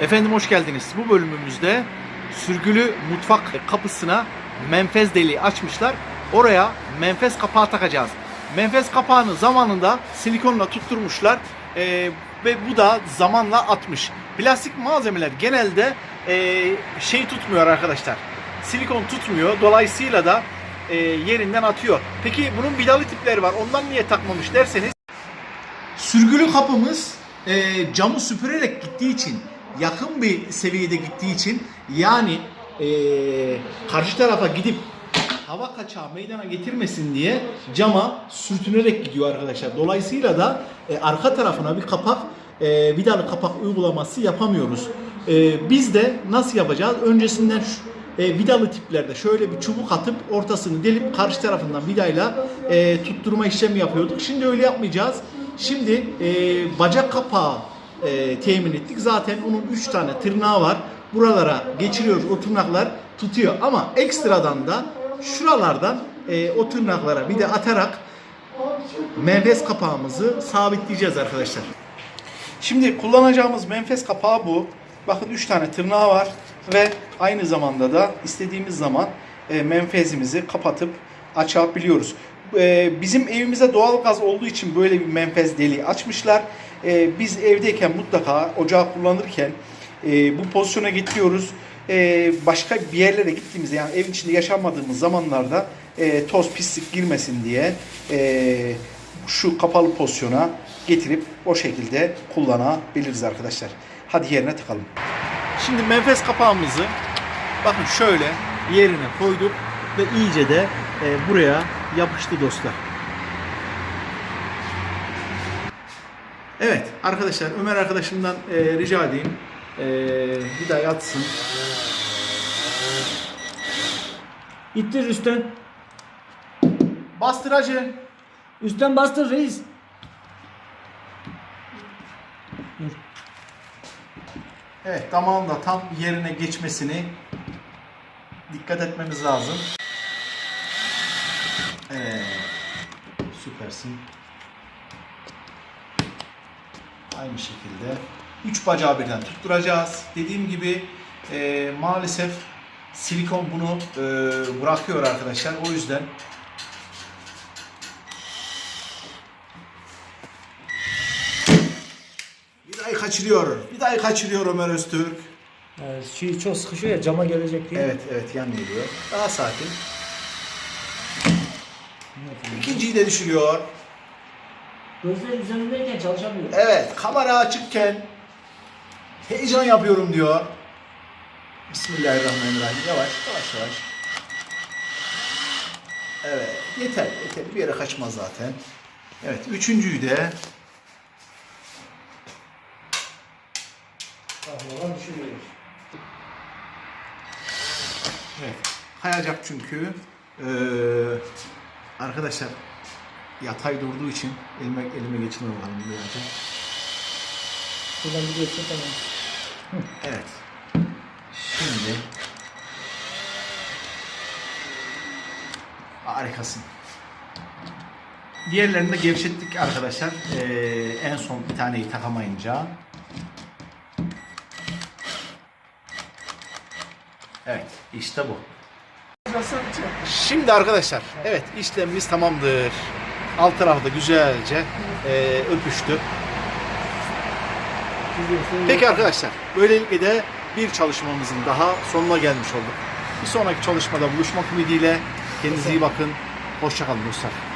Efendim hoş geldiniz. Bu bölümümüzde sürgülü mutfak kapısına menfez deliği açmışlar. Oraya menfez kapağı takacağız. Menfez kapağını zamanında silikonla tutturmuşlar Ee, ve bu da zamanla atmış. Plastik malzemeler genelde ee, şey tutmuyor arkadaşlar. Silikon tutmuyor. Dolayısıyla da ee, yerinden atıyor. Peki bunun vidalı tipleri var. Ondan niye takmamış derseniz Sürgülü kapımız e, camı süpürerek gittiği için, yakın bir seviyede gittiği için yani e, karşı tarafa gidip hava kaçağı meydana getirmesin diye cama sürtünerek gidiyor arkadaşlar. Dolayısıyla da e, arka tarafına bir kapak, e, vidalı kapak uygulaması yapamıyoruz. E, biz de nasıl yapacağız? Öncesinden şu, e, vidalı tiplerde şöyle bir çubuk atıp ortasını delip karşı tarafından vidayla e, tutturma işlemi yapıyorduk. Şimdi öyle yapmayacağız. Şimdi e, bacak kapağı e, temin ettik. Zaten onun 3 tane tırnağı var. Buralara geçiriyoruz. O tırnaklar tutuyor. Ama ekstradan da şuralardan e, o tırnaklara bir de atarak menfez kapağımızı sabitleyeceğiz arkadaşlar. Şimdi kullanacağımız menfez kapağı bu. Bakın 3 tane tırnağı var ve aynı zamanda da istediğimiz zaman e, menfezimizi kapatıp açabiliyoruz. E, bizim evimize doğal gaz olduğu için böyle bir menfez deliği açmışlar. E, biz evdeyken mutlaka ocağı kullanırken e, bu pozisyona getiriyoruz. E, başka bir yerlere gittiğimizde yani evin içinde yaşamadığımız zamanlarda e, toz pislik girmesin diye e, şu kapalı pozisyona getirip o şekilde kullanabiliriz arkadaşlar. Hadi yerine takalım. Şimdi menfez kapağımızı bakın şöyle yerine koyduk ve iyice de e, buraya yapıştı dostlar. Evet arkadaşlar Ömer arkadaşımdan e, rica edeyim. E, bir daha yatsın. İttir üstten. Bastıracı. Üstten bastır reis. Evet damağın da tam yerine geçmesini dikkat etmemiz lazım. Evet. Süpersin. Aynı şekilde. Üç bacağı birden tutturacağız. Dediğim gibi e, maalesef silikon bunu e, bırakıyor arkadaşlar. O yüzden Vidayı kaçırıyor. Vidayı kaçırıyor Ömer Öztürk. Ee, şey çok sıkışıyor ya cama gelecek diye. Evet evet yan geliyor. Daha sakin. İkinciyi de düşürüyor. Gözler üzerindeyken çalışamıyor. Evet kamera açıkken heyecan yapıyorum diyor. Bismillahirrahmanirrahim. Yavaş yavaş yavaş. Evet yeter yeter bir yere kaçmaz zaten. Evet üçüncüyü de Tahmadan düşürüyoruz. Evet. Kayacak çünkü. Ee, arkadaşlar yatay durduğu için elime, elime geçirme bakalım birazcık. Buradan bir geçse tamam. Evet. Şimdi harikasın. Diğerlerini de gevşettik arkadaşlar. Ee, en son bir taneyi takamayınca. Evet, işte bu. Şimdi arkadaşlar, evet işlemimiz tamamdır. Alt tarafı da güzelce e, öpüştü. Peki arkadaşlar, böylelikle de bir çalışmamızın daha sonuna gelmiş olduk. Bir sonraki çalışmada buluşmak ümidiyle kendinize iyi bakın. Hoşçakalın dostlar.